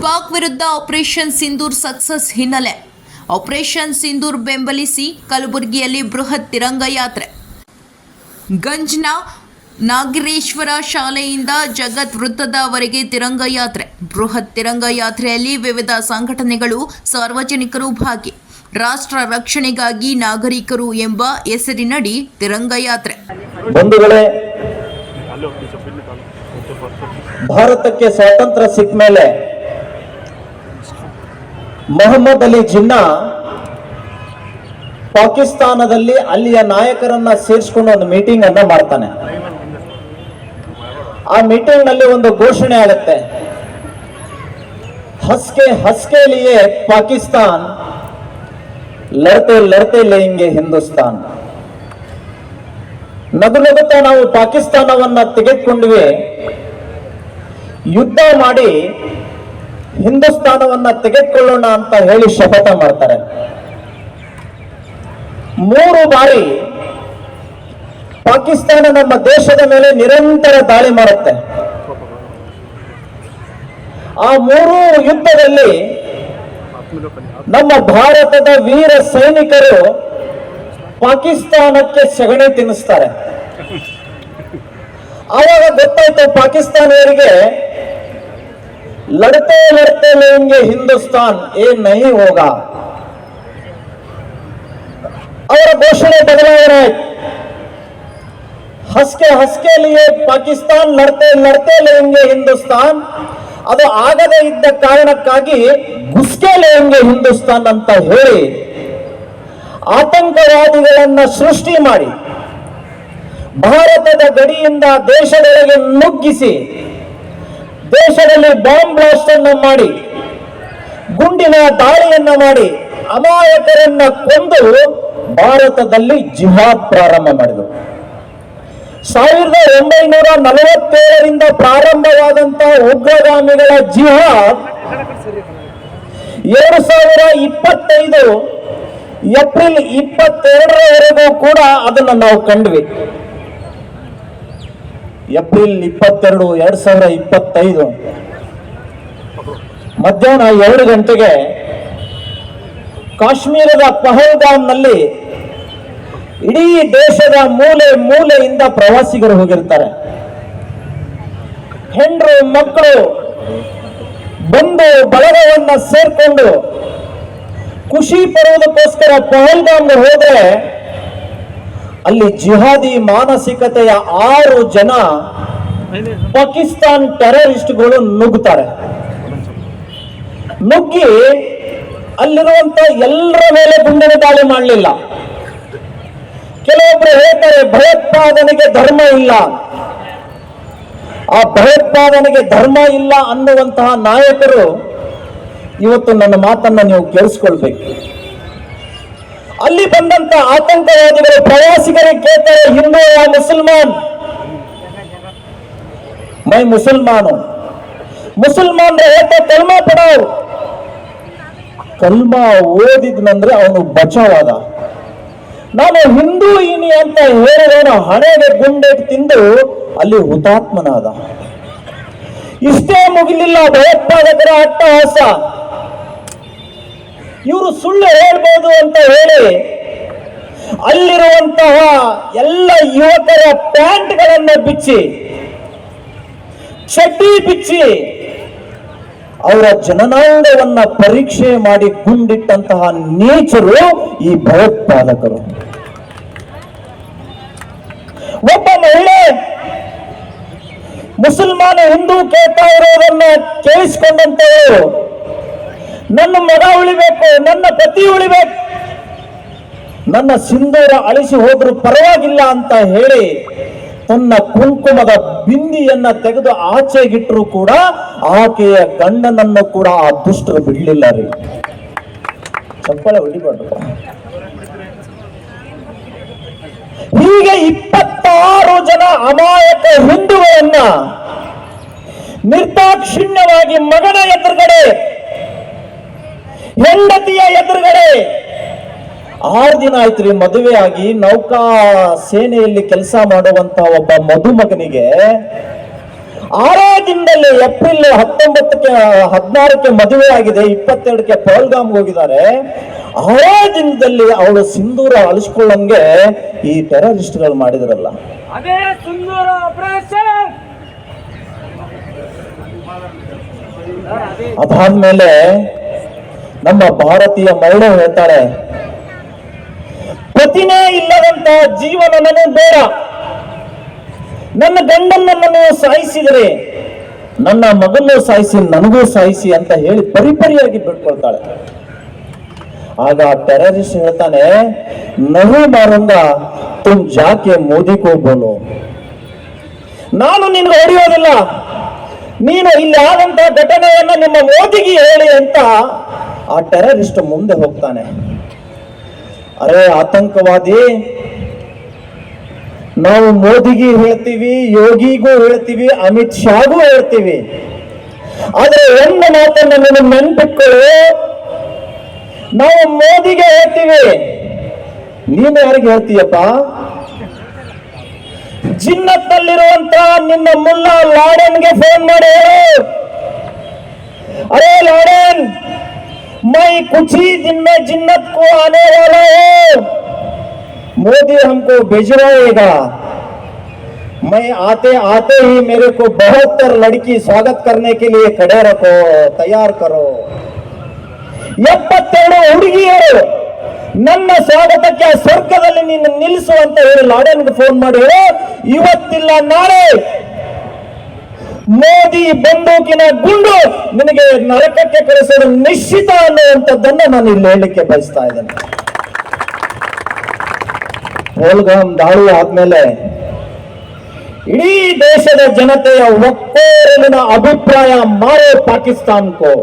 ಪಾಕ್ ವಿರುದ್ಧ operation Sindoor success ಹಿನ್ನೆಲೆ. Operation Sindoor ಬೆಂಬಲಿಸಿ ಕಲಬುರಗಿಯಲ್ಲಿ ಬೃಹತ್ ತಿರಂಗ ಯಾತ್ರೆ. ಗಂಜ್ನ ನಾಗರೇಶ್ವರ ಶಾಲೆಯಿಂದ ಜಗತ್ ವೃತ್ತದವರೆಗೆ ತಿರಂಗ ಯಾತ್ರೆ. ಬೃಹತ್ ತಿರಂಗ ಯಾತ್ರೆಯಲ್ಲಿ ವಿವಿಧ ಸಂಘಟನೆಗಳು ಸಾರ್ವಜನಿಕರು ಭಾಗಿ. ರಾಷ್ಟ್ರ ರಕ್ಷಣೆಗಾಗಿ ನಾಗರಿಕರು ಎಂಬ ಹೆಸರಿನಡಿ ತಿರಂಗ ಯಾತ್ರೆ. ಬಂಧುಗಳೇ ಭಾರತಕ್ಕೆ ಸ್ವಾತಂತ್ರ್ಯ ಸಿಕ್ಕ ಮೇಲೆ ಮೊಹಮ್ಮದ್ ಅಲಿ ಜಿನ್ನಾ ಪಾಕಿಸ್ತಾನದಲ್ಲಿ ಅಲ್ಲಿಯ ನಾಯಕರನ್ನ ಸೇರಿಸ್ಕೊಂಡು ಒಂದು ಮೀಟಿಂಗ್ ಅನ್ನ ಮಾಡ್ತಾನೆ. ಆ ಮೀಟಿಂಗ್ನಲ್ಲಿ ಒಂದು ಘೋಷಣೆ ಆಗುತ್ತೆ. ಹಸ್ಕೆ ಹಸ್ಕೆ ಲಿಯೇ ಪಾಕಿಸ್ತಾನ್, ಲಡ್ತೆ ಲಡ್ತೆ ಲೇಂಗೆ ಹಿಂದೂಸ್ತಾನ್. ನಗು ನಗುತ್ತಾ ನಾವು ಪಾಕಿಸ್ತಾನವನ್ನ ತೆಗೆದುಕೊಂಡ್ವಿ. ಯುದ್ಧ ಮಾಡಿ ಹಿಂದೂಸ್ತಾನವನ್ನ ತೆಗೆದುಕೊಳ್ಳೋಣ ಅಂತ ಹೇಳಿ ಶಪಥ ಮಾಡ್ತಾರೆ. ಮೂರು ಬಾರಿ ಪಾಕಿಸ್ತಾನ ನಮ್ಮ ದೇಶದ ಮೇಲೆ ನಿರಂತರ ದಾಳಿ ಮಾಡುತ್ತೆ. ಆ ಮೂರು ಯುದ್ಧದಲ್ಲಿ ನಮ್ಮ ಭಾರತದ ವೀರ ಸೈನಿಕರು ಪಾಕಿಸ್ತಾನಕ್ಕೆ ಸಗಣಿ ತಿನ್ನಿಸ್ತಾರೆ. ಆವಾಗ ಗೊತ್ತಾಯ್ತು ಪಾಕಿಸ್ತಾನಿಯರಿಗೆ ಲಡತೆ लड़ते लेंगे ಹಿಂದೂಸ್ತಾನ್, ಏ ನೈ ಹೋಗ? ಅವರ ಘೋಷಣೆ ಬದಲಾವಣೆ ಹಸ್ಕೆ ಹಸ್ಕೆ ಲಿಯೇ ಪಾಕಿಸ್ತಾನ್, ಲಡ್ತೆ ಲಡ್ತೆ ಲೇಂಗೆ ಹಿಂದೂಸ್ತಾನ್. ಅದು ಆಗದೇ ಇದ್ದ ಕಾರಣಕ್ಕಾಗಿ ಗುಸ್ಕೆ ಲೇಂಗೆ ಹಿಂದೂಸ್ತಾನ್ ಅಂತ ಹೇಳಿ ಆತಂಕವಾದಿಗಳನ್ನ ಸೃಷ್ಟಿ ಮಾಡಿ, ಭಾರತದ ಗಡಿಯಿಂದ ದೇಶದೊಳಗೆ ನುಗ್ಗಿಸಿ ದೇಶದಲ್ಲಿ ಬಾಂಬ್ ಬ್ಲಾಸ್ಟ್ ಅನ್ನು ಮಾಡಿ, ಗುಂಡಿನ ದಾಳಿಯನ್ನ ಮಾಡಿ, ಅಮಾಯಕರನ್ನ ಕೊಂದು ಭಾರತದಲ್ಲಿ ಜಿಹಾದ್ ಪ್ರಾರಂಭ ಮಾಡಿದರು. ಸಾವಿರದ ಒಂಬೈನೂರ ನಲವತ್ತೇಳರಿಂದ ಪ್ರಾರಂಭವಾದಂತಹ ಉಗ್ರಗಾಮಿಗಳ ಜಿಹಾದ್ ಎರಡು ಸಾವಿರ ಇಪ್ಪತ್ತೈದು ಏಪ್ರಿಲ್ ಇಪ್ಪತ್ತೆರಡರವರೆಗೂ ಕೂಡ ಅದನ್ನು ನಾವು ಕಂಡ್ವಿ. ಏಪ್ರಿಲ್ ಇಪ್ಪತ್ತೆರಡು ಎರಡ್ ಸಾವಿರ ಇಪ್ಪತ್ತೈದು. ಮಧ್ಯಾಹ್ನ ಎರಡು ಗಂಟೆಗೆ ಕಾಶ್ಮೀರದ ಪಹಲ್ಗಾಮ್ನಲ್ಲಿ ಇಡೀ ದೇಶದ ಮೂಲೆ ಮೂಲೆಯಿಂದ ಪ್ರವಾಸಿಗರು ಹೋಗಿರ್ತಾರೆ. ಹೆಂಡರು ಮಕ್ಕಳು ಬಂದು ಬಳಗವನ್ನ ಸೇರ್ಕೊಂಡು ಖುಷಿ ಪಡುವುದಕ್ಕೋಸ್ಕರ ಪಹಲ್ಗಾಮ್ಗೆ ಹೋದ್ರೆ ಅಲ್ಲಿ ಜಿಹಾದಿ ಮಾನಸಿಕತೆಯ ಆರು ಜನ ಪಾಕಿಸ್ತಾನ್ ಟೆರರಿಸ್ಟ್ಗಳು ನುಗ್ಗುತ್ತಾರೆ ನುಗ್ಗಿ ಅಲ್ಲಿರುವಂತ ಎಲ್ಲರ ಮೇಲೆ ಗುಂಡಿನ ದಾಳಿ ಮಾಡಲಿಲ್ಲ. ಕೆಲವೊಬ್ರು ಹೇಳ್ತಾರೆ, ಭಯೋತ್ಪಾದನೆಗೆ ಧರ್ಮ ಇಲ್ಲ. ಆ ಭಯೋತ್ಪಾದನೆಗೆ ಧರ್ಮ ಇಲ್ಲ ಅನ್ನುವಂತಹ ನಾಯಕರು, ಇವತ್ತು ನನ್ನ ಮಾತನ್ನ ನೀವು ಕೇಳಿಸ್ಕೊಳ್ಬೇಕು. ಅಲ್ಲಿ ಬಂದಂತ ಆತಂಕವಾದಿಗಳು ಪ್ರವಾಸಿಗರಿಗೆ ಕೇಳ್ತಾರೆ, ಹಿಂದೂ ಮುಸಲ್ಮಾನ್? ಮೈ ಮುಸಲ್ಮಾನು. ಮುಸಲ್ಮಾನ್ ಕಲ್ಮಾ ಪಡಾವ್ ಕಲ್ಮಾ ಓದಿದ್ನಂದ್ರೆ ಅವನು ಬಚಾವಾದ. ನಾನು ಹಿಂದೂ ಇನಿ ಅಂತ ಹೇಳಿದವನು ಹಣೆಗೆ ಗುಂಡೆ ತಿಂದು ಅಲ್ಲಿ ಹುತಾತ್ಮನಾದ. ಇಷ್ಟೇ ಮುಗಿಲಿಲ್ಲ ಭಯೋತ್ಪಾದಕರ ಅಟ್ಟಹಾಸ. ಇವರು ಸುಳ್ಳು ಹೇಳ್ಬೋದು ಅಂತ ಹೇಳಿ ಅಲ್ಲಿರುವಂತಹ ಎಲ್ಲ ಯುವಕರ ಪ್ಯಾಂಟ್ಗಳನ್ನ ಬಿಚ್ಚಿ, ಚಡ್ಡಿ ಬಿಚ್ಚಿ ಅವರ ಜನನಾಂಗವನ್ನ ಪರೀಕ್ಷೆ ಮಾಡಿ ಗುಂಡಿಟ್ಟಂತಹ ನೀಚರು ಈ ಭಯೋತ್ಪಾದಕರು. ಒಬ್ಬ ಮಹಿಳೆ ಮುಸಲ್ಮಾನ ಹಿಂದೂ ಕೇಳ್ತಾ ಇರೋದನ್ನ ಕೇಳಿಸ್ಕೊಂಡಂತವರು ನನ್ನ ಮಗ ಉಳಿಬೇಕು, ನನ್ನ ಪತಿ ಉಳಿಬೇಕು. ನನ್ನ ಸಿಂಧೂರ ಅಳಿಸಿ ಹೋದ್ರೂ ಪರವಾಗಿಲ್ಲ ಅಂತ ಹೇಳಿ ತನ್ನ ಕುಂಕುಮದ ಬಿಂದಿಯನ್ನ ತೆಗೆದು ಆಚೆಗಿಟ್ಟರು ಕೂಡ ಆಕೆಯ ಗಂಡನನ್ನು ಕೂಡ ಆ ದುಷ್ಟರು ಬಿಡಲಿಲ್ಲ ರೀ. ಚಪ್ಪಳೆ ಹೊಡಿಬಾರ್ದು. ಹೀಗೆ ಇಪ್ಪತ್ತಾರು ಜನ ಅಮಾಯಕ ಹಿಂದೂಗಳನ್ನ ನಿರ್ದಾಕ್ಷಿಣ್ಯವಾಗಿ ಮಗನ ಎದುರುಗಡೆ ಹೆಂಡತಿಯ ಎದುರುಗಡೆ ಆರು ದಿನ ಆಯ್ತು ರೀ ಮದುವೆ ಆಗಿ ನೌಕಾ ಸೇನೆಯಲ್ಲಿ ಕೆಲಸ ಮಾಡುವಂತ ಒಬ್ಬ ಮಧುಮಗನಿಗೆ ಆರೇ ದಿನದಲ್ಲಿ ಏಪ್ರಿಲ್ ಹತ್ತೊಂಬತ್ತಕ್ಕೆ ಹದಿನಾರಕ್ಕೆ ಮದುವೆ ಆಗಿದೆ ಇಪ್ಪತ್ತೆರಡಕ್ಕೆ ಪಹಲ್ಗಾಮ್ ಹೋಗಿದ್ದಾರೆ. ಆರೇ ದಿನದಲ್ಲಿ ಅವಳು ಸಿಂಧೂರ ಅಳಿಸ್ಕೊಳ್ಳಂಗೆ ಈ ಟೆರರಿಸ್ಟ್ಗಳು ಮಾಡಿದ್ರಲ್ಲ. ಅದಾದ್ಮೇಲೆ ನಮ್ಮ ಭಾರತೀಯ ಮಹಿಳೆ ಹೇಳ್ತಾಳೆ ಪತಿನೇ ಇಲ್ಲದಂತ ಜೀವನ ನನಗೆ ಬೇಡ. ನನ್ನ ಗಂಡನನ್ನು ನನ್ನ ಸಾಯಿಸಿದರೆ, ನನ್ನ ಮಗನ್ನು ಸಾಯಿಸಿ, ನನಗೂ ಸಾಯಿಸಿ ಅಂತ ಹೇಳಿ ಪರಿಪರಿಯಾಗಿ ಬಿಟ್ಕೊಳ್ತಾಳೆ. ಆಗ ಟೆರರಿಸ್ಟ್ ಹೇಳ್ತಾನೆ ನಹು ಮಾರಂಗ ತುಮ್ ಜಾಕೆ ಮೋದಿ ಕೋ ಬೋಲೋ. ನಾನು ನಿನ್ಗೆ ಹೊಡೆಯೋದಿಲ್ಲ. ನೀನು ಇಲ್ಲಿ ಆದಂತಹ ಘಟನೆಯನ್ನ ನಿಮ್ಮ ಮೋದಿಗೆ ಹೇಳಿ ಅಂತ ಆ ಟೆರರಿಸ್ಟ್ ಮುಂದೆ ಹೋಗ್ತಾನೆ. ಅರೆ, ಆತಂಕವಾದಿ. ನಾವು ಮೋದಿಗೆ ಹೇಳ್ತೀವಿ, ಯೋಗಿಗೂ ಹೇಳ್ತೀವಿ, ಅಮಿತ್ ಶಾಗೂ ಹೇಳ್ತೀವಿ. ಆದ್ರೆ ಒಂದು ಮಾತನ್ನು ನೀನು ನೆನ್ಪಿಟ್ಕೊಳ್ಳು. ನಾವು ಮೋದಿಗೆ ಹೇಳ್ತೀವಿ. ನೀನು ಯಾರಿಗೆ ಹೇಳ್ತೀಯಪ್ಪ? ಜಿನ್ನತ್ನಲ್ಲಿರುವಂತ ನಿನ್ನ ಮುಲ್ಲಾ ಲಾಡೆನ್ಗೆ ಫೋನ್ ಮಾಡಿ. ಹೇಳು ಅರೆ ಲಾಡೆನ್ मैं कुछ ही दिन में जिन्नत को आने वाला हूँ मोदी हमको भिजवाएगा मैं आते आते ही मेरे को बहत्तर लड़की स्वागत करने के लिए खड़े रखो तैयार करो ಎಪ್ಪತ್ತೆರಡು ಹುಡುಗಿಯರು ನನ್ನ ಸ್ವಾಗತಕ್ಕೆ ಆ ಸ್ವರ್ಗದಲ್ಲಿ ನೀನು ನಿಲ್ಲಿಸು ಅಂತ ಹೇಳಿ ಲಾಡೆನ್ಗೆ ಫೋನ್ ಮಾಡಿ ಹೇಳು ಇವತ್ತಿಲ್ಲ ನಾಳೆ ಮೋದಿ ಬಂದೂಕಿನ ಗುಂಡು ನಿನಗೆ ನರಕಕ್ಕೆ ಕಳಿಸೋದು ನಿಶ್ಚಿತ ಅನ್ನುವಂಥದ್ದನ್ನ ನಾನು ಇಲ್ಲಿ ಹೇಳಲಿಕ್ಕೆ ಬಯಸ್ತಾ ಇದ್ದೇನೆ. ಪೋಲ್ಗಾಮ್ ದಾಳಿ ಆದ್ಮೇಲೆ ಇಡೀ ದೇಶದ ಜನತೆಯ ಒಕ್ಕೋರಲಿನ ಅಭಿಪ್ರಾಯ ಮಾರೋ ಪಾಕಿಸ್ತಾನ್ಕೋ.